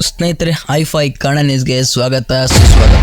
ಸ್ನೇಹಿತರೆ ಐಫೈ ಕನ್ನಡ ನ್ಯೂಸ್ಗೆ ಸ್ವಾಗತ ಸುಸ್ವಾಗತ.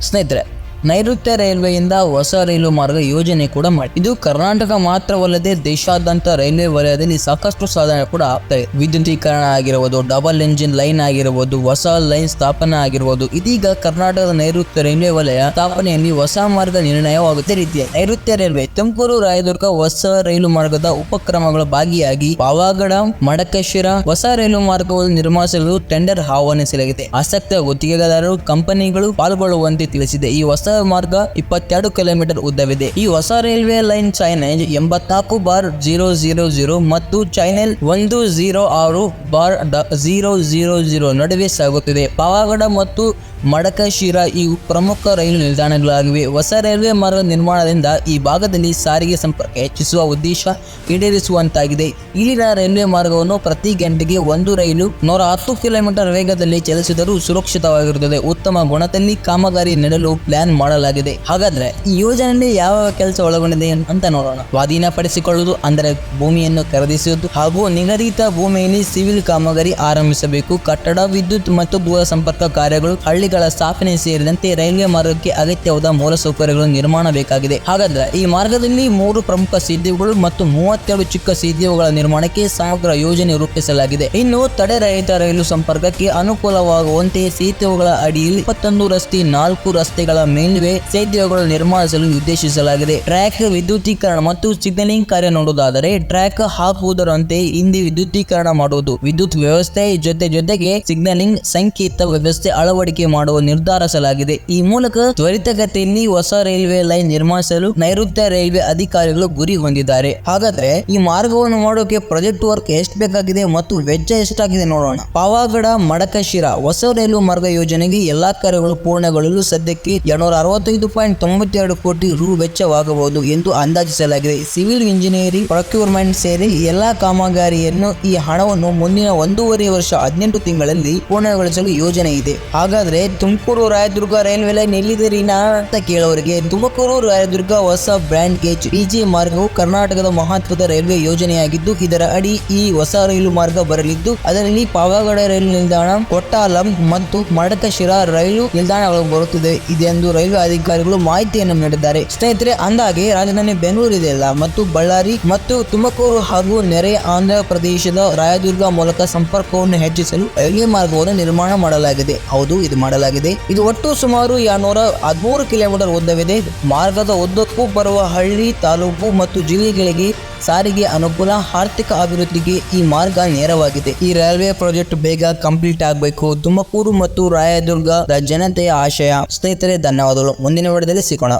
ಸ್ನೇಹಿತರೆ ನೈಋತ್ಯ ರೈಲ್ವೆಯಿಂದ ಹೊಸ ರೈಲು ಮಾರ್ಗ ಯೋಜನೆ ಕೂಡ ಮಾಡಿ. ಇದು ಕರ್ನಾಟಕ ಮಾತ್ರವಲ್ಲದೆ ದೇಶಾದ್ಯಂತ ರೈಲ್ವೆ ವಲಯದಲ್ಲಿ ಸಾಕಷ್ಟು ಸಾಧನೆ ಕೂಡ ಆಗ್ತದೆ ವಿದ್ಯುದೀಕರಣ ಆಗಿರಬಹುದು ಡಬಲ್ ಎಂಜಿನ್ ಲೈನ್ ಆಗಿರಬಹುದು ಹೊಸ ಲೈನ್ ಸ್ಥಾಪನೆ ಆಗಿರಬಹುದು ಇದೀಗ ಕರ್ನಾಟಕದ ನೈಋತ್ಯ ರೈಲ್ವೆ ವಲಯ ಸ್ಥಾಪನೆಯಲ್ಲಿ ಹೊಸ ಮಾರ್ಗ ನಿರ್ಣಯವಾಗುತ್ತೆ. ರೀತಿಯ ನೈಋತ್ಯ ರೈಲ್ವೆ ತುಮಕೂರು, ರಾಯದುರ್ಗ ಹೊಸ ರೈಲು ಮಾರ್ಗದ ಉಪಕ್ರಮಗಳ ಭಾಗಿಯಾಗಿ ಪಾವಗಡ ಮಡಕಶಿರ ಹೊಸ ರೈಲು ಮಾರ್ಗವನ್ನು ನಿರ್ಮಿಸಲು ಟೆಂಡರ್ ಆಹ್ವಾನಿಸಲಾಗಿದೆ. ಆಸಕ್ತ ಗುತ್ತಿಗೆದಾರರು, ಕಂಪನಿಗಳು ಪಾಲ್ಗೊಳ್ಳುವಂತೆ ತಿಳಿಸಿದೆ. ಈ ಹೊಸ ಮಾರ್ಗ ಇಪ್ಪತ್ತೆರಡು ಕಿಲೋಮೀಟರ್ ಉದ್ದವಿದೆ. ಈ ಹೊಸ ರೈಲ್ವೆ ಲೈನ್ ಚೈನೇಜ್ ಎಂಬತ್ನಾಲ್ಕು ಬಾರ್ ಜೀರೋ ಜೀರೋ ಜೀರೋ ಮತ್ತು ಚೈನೆಲ್ ಒಂದು ಜೀರೋ ಆರು ಬಾರ್ ಜೀರೋ ಜೀರೋ ಜೀರೋ ನಡುವೆ ಸಾಗುತ್ತಿದೆ. ಪಾವಗಡ ಮತ್ತು ಮಡಕಶಿರ ಈ ಪ್ರಮುಖ ರೈಲು ನಿಲ್ದಾಣಗಳಾಗಿವೆ. ಹೊಸ ರೈಲ್ವೆ ಮಾರ್ಗ ನಿರ್ಮಾಣದಿಂದ ಈ ಭಾಗದಲ್ಲಿ ಸಾರಿಗೆ ಸಂಪರ್ಕ ಹೆಚ್ಚಿಸುವ ಉದ್ದೇಶ ಈಡೇರಿಸುವಂತಾಗಿದೆ. ಇಲ್ಲಿನ ರೈಲ್ವೆ ಮಾರ್ಗವನ್ನು ಪ್ರತಿ ಗಂಟೆಗೆ ಒಂದು ರೈಲು ನೂರ ಹತ್ತು ಕಿಲೋಮೀಟರ್ ವೇಗದಲ್ಲಿ ಚಲಿಸಿದರೂ ಸುರಕ್ಷಿತವಾಗಿರುತ್ತದೆ. ಉತ್ತಮ ಗುಣದಲ್ಲಿ ಕಾಮಗಾರಿ ನೀಡಲು ಪ್ಲಾನ್ ಮಾಡಲಾಗಿದೆ. ಹಾಗಾದ್ರೆ ಈ ಯೋಜನೆಯಲ್ಲಿ ಯಾವ ಕೆಲಸ ಒಳಗೊಂಡಿದೆ ಅಂತ ನೋಡೋಣ. ಸ್ವಾಧೀನಪಡಿಸಿಕೊಳ್ಳುವುದು ಅಂದರೆ ಭೂಮಿಯನ್ನು ಖರೀದಿಸುವುದು ಹಾಗೂ ನಿಗದಿತ ಭೂಮಿಯಲ್ಲಿ ಸಿವಿಲ್ ಕಾಮಗಾರಿ ಆರಂಭಿಸಬೇಕು. ಕಟ್ಟಡ, ವಿದ್ಯುತ್ ಮತ್ತು ದೂರ ಸಂಪರ್ಕ ಕಾರ್ಯಗಳು ಹಳ್ಳಿಗಳ ಸ್ಥಾಪನೆ ಸೇರಿದಂತೆ ರೈಲ್ವೆ ಮಾರ್ಗಕ್ಕೆ ಅಗತ್ಯವಾದ ಮೂಲಸೌಕರ್ಯಗಳು ನಿರ್ಮಾಣ ಬೇಕಾಗಿದೆ. ಹಾಗಾದ್ರೆ ಈ ಮಾರ್ಗದಲ್ಲಿ ಮೂರು ಪ್ರಮುಖ ಸೇತುವೆಗಳು ಮತ್ತು ಮೂವತ್ತೆರಡು ಚಿಕ್ಕ ಸೇತುವೆಗಳ ನಿರ್ಮಾಣಕ್ಕೆ ಸಮಗ್ರ ಯೋಜನೆ ರೂಪಿಸಲಾಗಿದೆ. ಇನ್ನು ತಡೆರಹಿತ ರೈಲು ಸಂಪರ್ಕಕ್ಕೆ ಅನುಕೂಲವಾಗುವಂತೆ ಸೇತುವೆಗಳ ಅಡಿಯಲ್ಲಿ ಇಪ್ಪತ್ತೊಂದು ರಸ್ತೆ, ನಾಲ್ಕು ರಸ್ತೆಗಳ ಮೇಲ್ವೆ ಸೇತುವೆಗಳು ನಿರ್ಮಾಣಿಸಲು ಉದ್ದೇಶಿಸಲಾಗಿದೆ ಟ್ರ್ಯಾಕ್ ವಿದ್ಯುದೀಕರಣ ಮತ್ತು ಸಿಗ್ನಲಿಂಗ್ ಕಾರ್ಯ ನೋಡುವುದಾದರೆ ಟ್ರ್ಯಾಕ್ ಹಾಕುವುದರಂತೆ ಹಿಂದೆ ವಿದ್ಯುತೀಕರಣ ಮಾಡುವುದು. ವಿದ್ಯುತ್ ವ್ಯವಸ್ಥೆ ಜೊತೆ ಜೊತೆಗೆ ಸಿಗ್ನಲಿಂಗ್ ಸಂಕೇತ ವ್ಯವಸ್ಥೆ, ಅಳವಡಿಕೆ ಮಾಡುವ ನಿರ್ಧರಿಸಲಾಗಿದೆ. ಈ ಮೂಲಕ ತ್ವರಿತಗತಿಯಲ್ಲಿ ಹೊಸ ರೈಲ್ವೆ ಲೈನ್ ನಿರ್ಮಿಸಲು ನೈಋತ್ಯ ರೈಲ್ವೆ ಅಧಿಕಾರಿಗಳು ಗುರಿ ಹೊಂದಿದ್ದಾರೆ. ಹಾಗಾದ್ರೆ ಈ ಮಾರ್ಗವನ್ನು ಮಾಡೋಕೆ ಪ್ರಾಜೆಕ್ಟ್ ವರ್ಕ್ ಎಷ್ಟು ಬೇಕಾಗಿದೆ ಮತ್ತು ವೆಚ್ಚ ಎಷ್ಟಾಗಿದೆ ನೋಡೋಣ. ಪಾವಗಡ, ಮಡಕಶಿರ ಹೊಸ ರೈಲು ಮಾರ್ಗ ಯೋಜನೆಗೆ ಎಲ್ಲಾ ಕಾರ್ಯಗಳು ಪೂರ್ಣಗೊಳ್ಳಲು ಸದ್ಯಕ್ಕೆ ಎರಡ್ನೂರ ಅರವತ್ತೈದು ಪಾಯಿಂಟ್ ತೊಂಬತ್ತೆರಡು ಕೋಟಿ ರು ವೆಚ್ಚವಾಗಬಹುದು ಎಂದು ಅಂದಾಜಿಸಲಾಗಿದೆ. ಸಿವಿಲ್ ಇಂಜಿನಿಯರಿಂಗ್, ಪ್ರೊಕ್ಯೂರ್ಮೆಂಟ್ ಸೇರಿ ಎಲ್ಲಾ ಕಾಮಗಾರಿಯನ್ನು ಈ ಹಣವನ್ನು ಮುಂದಿನ ಒಂದೂವರೆ ವರ್ಷ ಹದಿನೆಂಟು ತಿಂಗಳಲ್ಲಿ ಪೂರ್ಣಗೊಳಿಸಲು ಯೋಜನೆ ಇದೆ. ಹಾಗಾದ್ರೆ ತುಮಕೂರು ರಾಯದುರ್ಗ ರೈಲ್ವೆ ಲೈನ್ ಎಲ್ಲಿದ್ದೀರಿನಾ ಅಂತ ಕೇಳೋರಿಗೆ, ತುಮಕೂರು ರಾಯದುರ್ಗ ಹೊಸ ಬ್ರ್ಯಾಂಡ್ ಗೇಜ್ ಪಿಜಿ ಮಾರ್ಗವು ಕರ್ನಾಟಕದ ಮಹತ್ವದ ರೈಲ್ವೆ ಯೋಜನೆಯಾಗಿದ್ದು, ಇದರ ಅಡಿ ಈ ಹೊಸ ರೈಲು ಮಾರ್ಗ ಬರಲಿದ್ದು, ಅದರಲ್ಲಿ ಪಾವಗಡ ರೈಲು ನಿಲ್ದಾಣ, ಕೊಟ್ಟಾಲಂ ಮತ್ತು ಮಡಕಶಿರಾ ರೈಲು ನಿಲ್ದಾಣಗಳು ಬರುತ್ತಿದೆ. ಇದೆಂದು ರೈಲ್ವೆ ಅಧಿಕಾರಿಗಳು ಮಾಹಿತಿಯನ್ನು ನೀಡಿದ್ದಾರೆ. ಸ್ನೇಹಿತರೆ, ಅಂದಾಗೆ ರಾಜಧಾನಿ ಬೆಂಗಳೂರು ಇದೆಯಲ್ಲ ಮತ್ತು ಬಳ್ಳಾರಿ ಮತ್ತು ತುಮಕೂರು ಹಾಗೂ ನೆರೆ ಆಂಧ್ರ ಪ್ರದೇಶದ ರಾಯದುರ್ಗ ಮೂಲಕ ಸಂಪರ್ಕವನ್ನು ಹೆಚ್ಚಿಸಲು ರೈಲ್ವೆ ಮಾರ್ಗವನ್ನು ನಿರ್ಮಾಣ ಮಾಡಲಾಗಿದೆ. ಹೌದು, ಇದು ಮಾಡಲಾಗಿದೆ. ಇದು ಒಟ್ಟು ಸುಮಾರು ಎರಡ್ನೂರ ಹದಿಮೂರು ಕಿಲೋಮೀಟರ್ ಉದ್ದವಿದೆ. ಮಾರ್ಗದ ಉದ್ದಕ್ಕೂ ಬರುವ ಹಳ್ಳಿ, ತಾಲೂಕು ಮತ್ತು ಜಿಲ್ಲೆಗಳಿಗೆ ಸಾರಿಗೆ ಅನುಕೂಲ, ಆರ್ಥಿಕ ಅಭಿವೃದ್ಧಿಗೆ ಈ ಮಾರ್ಗ ನೇರವಾಗಿದೆ. ಈ ರೈಲ್ವೆ ಪ್ರಾಜೆಕ್ಟ್ ಬೇಗ ಕಂಪ್ಲೀಟ್ ಆಗಬೇಕು. ತುಮಕೂರು ಮತ್ತು ರಾಯದುರ್ಗದ ಜನತೆಯ ಆಶಯ. ಸ್ನೇಹಿತರೆ, ಧನ್ಯವಾದಗಳು. ಮುಂದಿನ ವಿಡಿಯೋದಲ್ಲಿ ಸಿಗೋಣ.